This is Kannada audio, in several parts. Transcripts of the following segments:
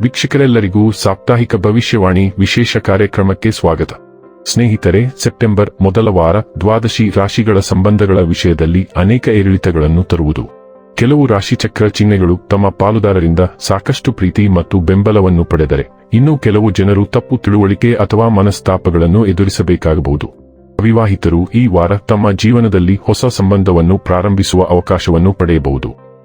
ವೀಕ್ಷಕರೆಲ್ಲರಿಗೂ ಸಾಪ್ತಾಹಿಕ ಭವಿಷ್ಯವಾಣಿ ವಿಶೇಷ ಕಾರ್ಯಕ್ರಮಕ್ಕೆ ಸ್ವಾಗತ. ಸ್ನೇಹಿತರೆ, ಸೆಪ್ಟೆಂಬರ್ ಮೊದಲ ವಾರ ದ್ವಾದಶಿ ರಾಶಿಗಳ ಸಂಬಂಧಗಳ ವಿಷಯದಲ್ಲಿ ಅನೇಕ ಏರಿಳಿತಗಳನ್ನು ತರುವುದು. ಕೆಲವು ರಾಶಿಚಕ್ರ ಚಿಹ್ನೆಗಳು ತಮ್ಮ ಪಾಲುದಾರರಿಂದ ಸಾಕಷ್ಟು ಪ್ರೀತಿ ಮತ್ತು ಬೆಂಬಲವನ್ನು ಪಡೆದರೆ, ಇನ್ನು ಕೆಲವು ಜನರು ತಪ್ಪು ತಿಳುವಳಿಕೆ ಅಥವಾ ಮನಸ್ತಾಪಗಳನ್ನು ಎದುರಿಸಬೇಕಾಗಬಹುದು. ಅವಿವಾಹಿತರು ಈ ವಾರ ತಮ್ಮ ಜೀವನದಲ್ಲಿ ಹೊಸ ಸಂಬಂಧವನ್ನು ಪ್ರಾರಂಭಿಸುವ ಅವಕಾಶವನ್ನು ಪಡೆಯಬಹುದು.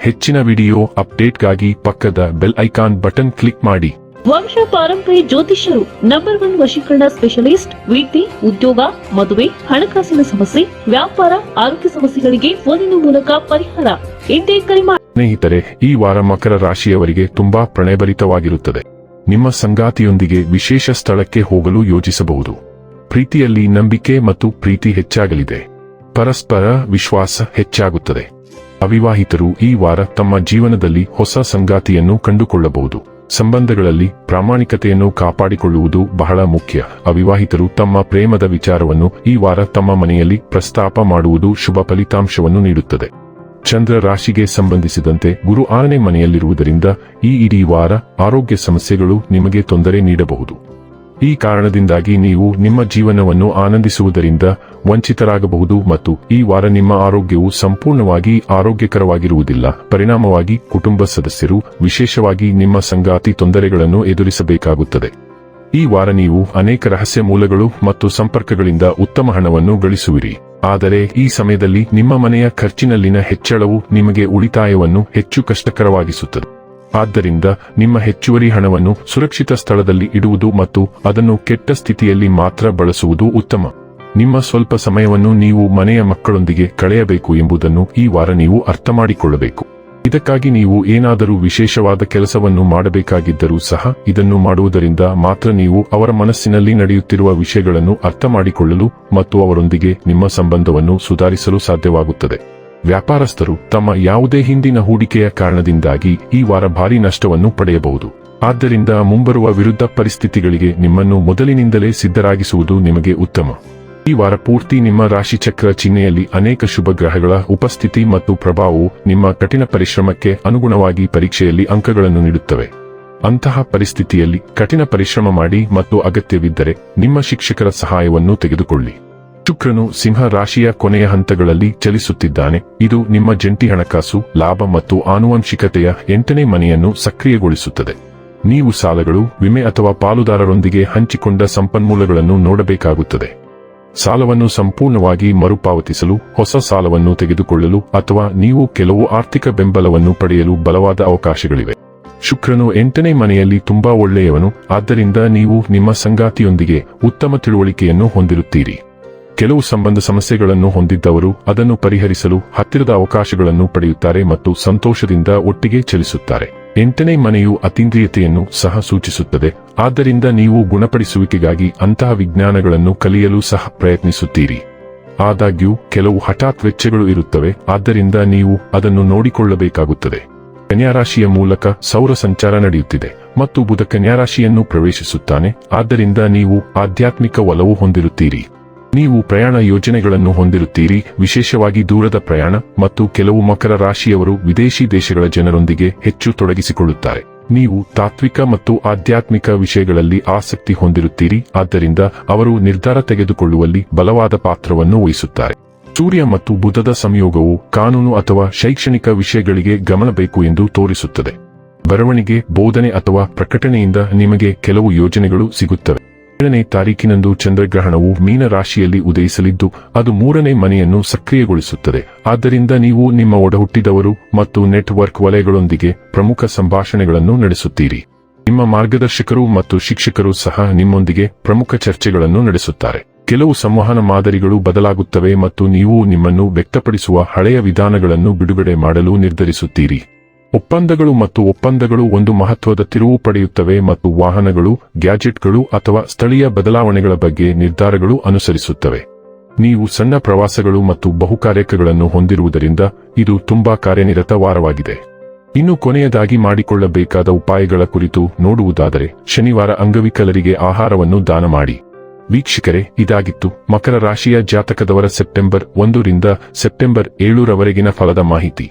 ಹೆಚ್ಚಿನ ವಿಡಿಯೋ ಅಪ್ಡೇಟ್ಗಾಗಿ ಪಕ್ಕದ ಬೆಲ್ ಐಕಾನ್ ಬಟನ್ ಕ್ಲಿಕ್ ಮಾಡಿ. ವಂಶ ಪಾರಂಪರಿ ಜ್ಯೋತಿಷ್ಯರು ನಂಬರ್ ಒನ್ ವಶೀಕರಣ ಸ್ಪೆಷಲಿಸ್ಟ್ ವೀತಿ ಉದ್ಯೋಗ ಮದುವೆ ಹಣಕಾಸಿನ ಸಮಸ್ಯೆ ವ್ಯಾಪಾರ ಆರೋಗ್ಯ ಸಮಸ್ಯೆಗಳಿಗೆ ಫೋನಿನ ಮೂಲಕ ಪರಿಹಾರ. ಇಂದೇ ಕರೆ ಮಾಡಿ. ಸ್ನೇಹಿತರೆ ಈ ವಾರ ಮಕರ ರಾಶಿಯವರಿಗೆ ತುಂಬಾ ಪ್ರಣಯಭರಿತವಾಗಿರುತ್ತದೆ. ನಿಮ್ಮ ಸಂಗಾತಿಯೊಂದಿಗೆ ವಿಶೇಷ ಸ್ಥಳಕ್ಕೆ ಹೋಗಲು ಯೋಜಿಸಬಹುದು ಪ್ರೀತಿಯಲ್ಲಿ ನಂಬಿಕೆ ಮತ್ತು ಪ್ರೀತಿ ಹೆಚ್ಚಾಗಲಿದೆ. ಪರಸ್ಪರ ವಿಶ್ವಾಸ ಹೆಚ್ಚಾಗುತ್ತದೆ. ಅವಿವಾಹಿತರು ಈ ವಾರ ತಮ್ಮ ಜೀವನದಲ್ಲಿ ಹೊಸ ಸಂಗಾತಿಯನ್ನು ಕಂಡುಕೊಳ್ಳಬಹುದು. ಸಂಬಂಧಗಳಲ್ಲಿ ಪ್ರಾಮಾಣಿಕತೆಯನ್ನು ಕಾಪಾಡಿಕೊಳ್ಳುವುದು ಬಹಳ ಮುಖ್ಯ. ಅವಿವಾಹಿತರು ತಮ್ಮ ಪ್ರೇಮದ ವಿಚಾರವನ್ನು ಈ ವಾರ ತಮ್ಮ ಮನೆಯಲ್ಲಿ ಪ್ರಸ್ತಾಪ ಮಾಡುವುದು ಶುಭ ಫಲಿತಾಂಶವನ್ನು ನೀಡುತ್ತದೆ. ಚಂದ್ರ ರಾಶಿಗೆ ಸಂಬಂಧಿಸಿದಂತೆ ಗುರು ಆರನೇ ಮನೆಯಲ್ಲಿರುವುದರಿಂದ ಈ ಇಡೀ ವಾರ ಆರೋಗ್ಯ ಸಮಸ್ಯೆಗಳು ನಿಮಗೆ ತೊಂದರೆ ನೀಡಬಹುದು. ಈ ಕಾರಣದಿಂದಾಗಿ ನೀವು ನಿಮ್ಮ ಜೀವನವನ್ನು ಆನಂದಿಸುವುದರಿಂದ ವಂಚಿತರಾಗಬಹುದು ಮತ್ತು ಈ ವಾರ ನಿಮ್ಮ ಆರೋಗ್ಯವು ಸಂಪೂರ್ಣವಾಗಿ ಆರೋಗ್ಯಕರವಾಗಿರುವುದಿಲ್ಲ. ಪರಿಣಾಮವಾಗಿ ಕುಟುಂಬ ಸದಸ್ಯರು, ವಿಶೇಷವಾಗಿ ನಿಮ್ಮ ಸಂಗಾತಿ ತೊಂದರೆಗಳನ್ನು ಎದುರಿಸಬೇಕಾಗುತ್ತದೆ. ಈ ವಾರ ನೀವು ಅನೇಕ ರಹಸ್ಯ ಮೂಲಗಳು ಮತ್ತು ಸಂಪರ್ಕಗಳಿಂದ ಉತ್ತಮ ಹಣವನ್ನು ಗಳಿಸುವಿರಿ. ಆದರೆ ಈ ಸಮಯದಲ್ಲಿ ನಿಮ್ಮ ಮನೆಯ ಖರ್ಚಿನಲ್ಲಿನ ಹೆಚ್ಚಳವು ನಿಮಗೆ ಉಳಿತಾಯವನ್ನು ಹೆಚ್ಚು ಕಷ್ಟಕರವಾಗಿಸುತ್ತದೆ. ಆದ್ದರಿಂದ ನಿಮ್ಮ ಹೆಚ್ಚುವರಿ ಹಣವನ್ನು ಸುರಕ್ಷಿತ ಸ್ಥಳದಲ್ಲಿ ಇಡುವುದು ಮತ್ತು ಅದನ್ನು ಕೆಟ್ಟ ಸ್ಥಿತಿಯಲ್ಲಿ ಮಾತ್ರ ಬಳಸುವುದು ಉತ್ತಮ. ನಿಮ್ಮ ಸ್ವಲ್ಪ ಸಮಯವನ್ನು ನೀವು ಮನೆಯ ಮಕ್ಕಳೊಂದಿಗೆ ಕಳೆಯಬೇಕು ಎಂಬುದನ್ನು ಈ ವಾರ ನೀವು ಅರ್ಥ ಮಾಡಿಕೊಳ್ಳಬೇಕು ಇದಕ್ಕಾಗಿ ನೀವು ಏನಾದರೂ ವಿಶೇಷವಾದ ಕೆಲಸವನ್ನು ಮಾಡಬೇಕಾಗಿದ್ದರೂ ಸಹ ಇದನ್ನು ಮಾಡುವುದರಿಂದ ಮಾತ್ರ ನೀವು ಅವರ ಮನಸ್ಸಿನಲ್ಲಿ ನಡೆಯುತ್ತಿರುವ ವಿಷಯಗಳನ್ನು ಅರ್ಥ ಮಾಡಿಕೊಳ್ಳಲು ಮತ್ತು ಅವರೊಂದಿಗೆ ನಿಮ್ಮ ಸಂಬಂಧವನ್ನು ಸುಧಾರಿಸಲು ಸಾಧ್ಯವಾಗುತ್ತದೆ. ವ್ಯಾಪಾರಸ್ಥರು ತಮ್ಮ ಯಾವುದೇ ಹಿಂದಿನ ಹೂಡಿಕೆಯ ಕಾರಣದಿಂದಾಗಿ ಈ ವಾರ ಭಾರಿ ನಷ್ಟವನ್ನು ಪಡೆಯಬಹುದು. ಆದ್ದರಿಂದ ಮುಂಬರುವ ವಿರುದ್ಧ ಪರಿಸ್ಥಿತಿಗಳಿಗೆ ನಿಮ್ಮನ್ನು ಮೊದಲಿನಿಂದಲೇ ಸಿದ್ಧರಾಗಿಸುವುದು ನಿಮಗೆ ಉತ್ತಮ. ಈ ವಾರ ಪೂರ್ತಿ ನಿಮ್ಮ ರಾಶಿಚಕ್ರ ಚಿಹ್ನೆಯಲ್ಲಿ ಅನೇಕ ಶುಭ ಗ್ರಹಗಳ ಉಪಸ್ಥಿತಿ ಮತ್ತು ಪ್ರಭಾವವು ನಿಮ್ಮ ಕಠಿಣ ಪರಿಶ್ರಮಕ್ಕೆ ಅನುಗುಣವಾಗಿ ಪರೀಕ್ಷೆಯಲ್ಲಿ ಅಂಕಗಳನ್ನು ನೀಡುತ್ತವೆ. ಅಂತಹ ಪರಿಸ್ಥಿತಿಯಲ್ಲಿ ಕಠಿಣ ಪರಿಶ್ರಮ ಮಾಡಿ ಮತ್ತು ಅಗತ್ಯವಿದ್ದರೆ ನಿಮ್ಮ ಶಿಕ್ಷಕರ ಸಹಾಯವನ್ನು ತೆಗೆದುಕೊಳ್ಳಿ. ಶುಕ್ರನು ಸಿಂಹ ರಾಶಿಯ ಕೊನೆಯ ಹಂತಗಳಲ್ಲಿ ಚಲಿಸುತ್ತಿದ್ದಾನೆ. ಇದು ನಿಮ್ಮ ಜಂಟಿ ಹಣಕಾಸು, ಲಾಭ ಮತ್ತು ಆನುವಂಶಿಕತೆಯ ಎಂಟನೇ ಮನೆಯನ್ನು ಸಕ್ರಿಯಗೊಳಿಸುತ್ತದೆ. ನೀವು ಸಾಲಗಳು, ವಿಮೆ ಅಥವಾ ಪಾಲುದಾರರೊಂದಿಗೆ ಹಂಚಿಕೊಂಡ ಸಂಪನ್ಮೂಲಗಳನ್ನು ನೋಡಬೇಕಾಗುತ್ತದೆ. ಸಾಲವನ್ನು ಸಂಪೂರ್ಣವಾಗಿ ಮರುಪಾವತಿಸಲು, ಹೊಸ ಸಾಲವನ್ನು ತೆಗೆದುಕೊಳ್ಳಲು ಅಥವಾ ನೀವು ಕೆಲವು ಆರ್ಥಿಕ ಬೆಂಬಲವನ್ನು ಪಡೆಯಲು ಬಲವಾದ ಅವಕಾಶಗಳಿವೆ. ಶುಕ್ರನು ಎಂಟನೇ ಮನೆಯಲ್ಲಿ ತುಂಬಾ ಒಳ್ಳೆಯವನು, ಆದ್ದರಿಂದ ನೀವು ನಿಮ್ಮ ಸಂಗಾತಿಯೊಂದಿಗೆ ಉತ್ತಮ ತಿಳುವಳಿಕೆಯನ್ನು ಹೊಂದಿರುತ್ತೀರಿ. ಕೆಲವು ಸಂಬಂಧ ಸಮಸ್ಯೆಗಳನ್ನು ಹೊಂದಿದ್ದವರು ಅದನ್ನು ಪರಿಹರಿಸಲು ಹತ್ತಿರದ ಅವಕಾಶಗಳನ್ನು ಪಡೆಯುತ್ತಾರೆ ಮತ್ತು ಸಂತೋಷದಿಂದ ಒಟ್ಟಿಗೆ ಚಲಿಸುತ್ತಾರೆ. ಎಂಟನೇ ಮನೆಯು ಅತೀಂದ್ರಿಯತೆಯನ್ನು ಸಹ ಸೂಚಿಸುತ್ತದೆ. ಆದ್ದರಿಂದ ನೀವು ಗುಣಪಡಿಸುವಿಕೆಗಾಗಿ ಅಂತಹ ವಿಜ್ಞಾನಗಳನ್ನು ಕಲಿಯಲು ಸಹ ಪ್ರಯತ್ನಿಸುತ್ತೀರಿ. ಆದಾಗ್ಯೂ, ಕೆಲವು ಹಠಾತ್ ವೆಚ್ಚಗಳು ಇರುತ್ತವೆ, ಆದ್ದರಿಂದ ನೀವು ಅದನ್ನು ನೋಡಿಕೊಳ್ಳಬೇಕಾಗುತ್ತದೆ. ಕನ್ಯಾರಾಶಿಯ ಮೂಲಕ ಸೌರ ಸಂಚಾರ ನಡೆಯುತ್ತಿದೆ ಮತ್ತು ಬುಧ ಕನ್ಯಾರಾಶಿಯನ್ನು ಪ್ರವೇಶಿಸುತ್ತಾನೆ. ಆದ್ದರಿಂದ ನೀವು ಆಧ್ಯಾತ್ಮಿಕ ಒಲವು ಹೊಂದಿರುತ್ತೀರಿ. ನೀವು ಪ್ರಯಾಣ ಯೋಜನೆಗಳನ್ನು ಹೊಂದಿರುತ್ತೀರಿ. ವಿಶೇಷವಾಗಿ ದೂರದ ಪ್ರಯಾಣ ಮತ್ತು ಕೆಲವು ಮಕರ ರಾಶಿಯವರು ವಿದೇಶಿ ದೇಶಗಳ ಜನರೊಂದಿಗೆ ಹೆಚ್ಚು ತೊಡಗಿಸಿಕೊಳ್ಳುತ್ತಾರೆ. ನೀವು ತಾತ್ವಿಕ ಮತ್ತು ಆಧ್ಯಾತ್ಮಿಕ ವಿಷಯಗಳಲ್ಲಿ ಆಸಕ್ತಿ ಹೊಂದಿರುತ್ತೀರಿ. ಆದ್ದರಿಂದ ಅವರು ನಿರ್ಧಾರ ತೆಗೆದುಕೊಳ್ಳುವಲ್ಲಿ ಬಲವಾದ ಪಾತ್ರವನ್ನು ವಹಿಸುತ್ತಾರೆ. ಸೂರ್ಯ ಮತ್ತು ಬುಧದ ಸಂಯೋಗವು ಕಾನೂನು ಅಥವಾ ಶೈಕ್ಷಣಿಕ ವಿಷಯಗಳಿಗೆ ಗಮನ ಬೇಕು ಎಂದು ತೋರಿಸುತ್ತದೆ. ಬರವಣಿಗೆ, ಬೋಧನೆ ಅಥವಾ ಪ್ರಕಟಣೆಯಿಂದ ನಿಮಗೆ ಕೆಲವು ಯೋಜನೆಗಳು ಸಿಗುತ್ತವೆ. ಏಳನೇ ತಾರೀಕಿನಂದು ಚಂದ್ರಗ್ರಹಣವು ಮೀನ ರಾಶಿಯಲ್ಲಿ ಉದಯಿಸಲಿದ್ದು, ಅದು ಮೂರನೇ ಮನೆಯನ್ನು ಸಕ್ರಿಯಗೊಳಿಸುತ್ತದೆ. ಆದ್ದರಿಂದ ನೀವು ನಿಮ್ಮ ಒಡಹುಟ್ಟಿದವರು ಮತ್ತು ನೆಟ್ವರ್ಕ್ ವಲಯಗಳೊಂದಿಗೆ ಪ್ರಮುಖ ಸಂಭಾಷಣೆಗಳನ್ನು ನಡೆಸುತ್ತೀರಿ. ನಿಮ್ಮ ಮಾರ್ಗದರ್ಶಕರು ಮತ್ತು ಶಿಕ್ಷಕರು ಸಹ ನಿಮ್ಮೊಂದಿಗೆ ಪ್ರಮುಖ ಚರ್ಚೆಗಳನ್ನು ನಡೆಸುತ್ತಾರೆ. ಕೆಲವು ಸಂವಹನ ಮಾದರಿಗಳು ಬದಲಾಗುತ್ತವೆ ಮತ್ತು ನೀವು ನಿಮ್ಮನ್ನು ವ್ಯಕ್ತಪಡಿಸುವ ಹಳೆಯ ವಿಧಾನಗಳನ್ನು ಬಿಡುಗಡೆ ಮಾಡಲು ನಿರ್ಧರಿಸುತ್ತೀರಿ. ಒಪ್ಪಂದಗಳು ಮತ್ತು ಒಪ್ಪಂದಗಳು ಒಂದು ಮಹತ್ವದ ತಿರುವು ಪಡೆಯುತ್ತವೆ ಮತ್ತು ವಾಹನಗಳು, ಗ್ಯಾಜೆಟ್ಗಳು ಅಥವಾ ಸ್ಥಳೀಯ ಬದಲಾವಣೆಗಳ ಬಗ್ಗೆ ನಿರ್ಧಾರಗಳು ಅನುಸರಿಸುತ್ತವೆ. ನೀವು ಸಣ್ಣ ಪ್ರವಾಸಗಳು ಮತ್ತು ಬಹುಕಾರ್ಯಕಗಳನ್ನು ಹೊಂದಿರುವುದರಿಂದ ಇದು ತುಂಬಾ ಕಾರ್ಯನಿರತ ವಾರವಾಗಿದೆ ಇನ್ನು ಕೊನೆಯದಾಗಿ ಮಾಡಿಕೊಳ್ಳಬೇಕಾದ ಉಪಾಯಗಳ ಕುರಿತು ನೋಡುವುದಾದರೆ, ಶನಿವಾರ ಅಂಗವಿಕಲರಿಗೆ ಆಹಾರವನ್ನು ದಾನ ಮಾಡಿ. ವೀಕ್ಷಕರೇ, ಇದಾಗಿತ್ತು ಮಕರ ರಾಶಿಯ ಜಾತಕದವರ ಸೆಪ್ಟೆಂಬರ್ ಒಂದರಿಂದ ಸೆಪ್ಟೆಂಬರ್ ಏಳರವರೆಗಿನ ಫಲದ ಮಾಹಿತಿ.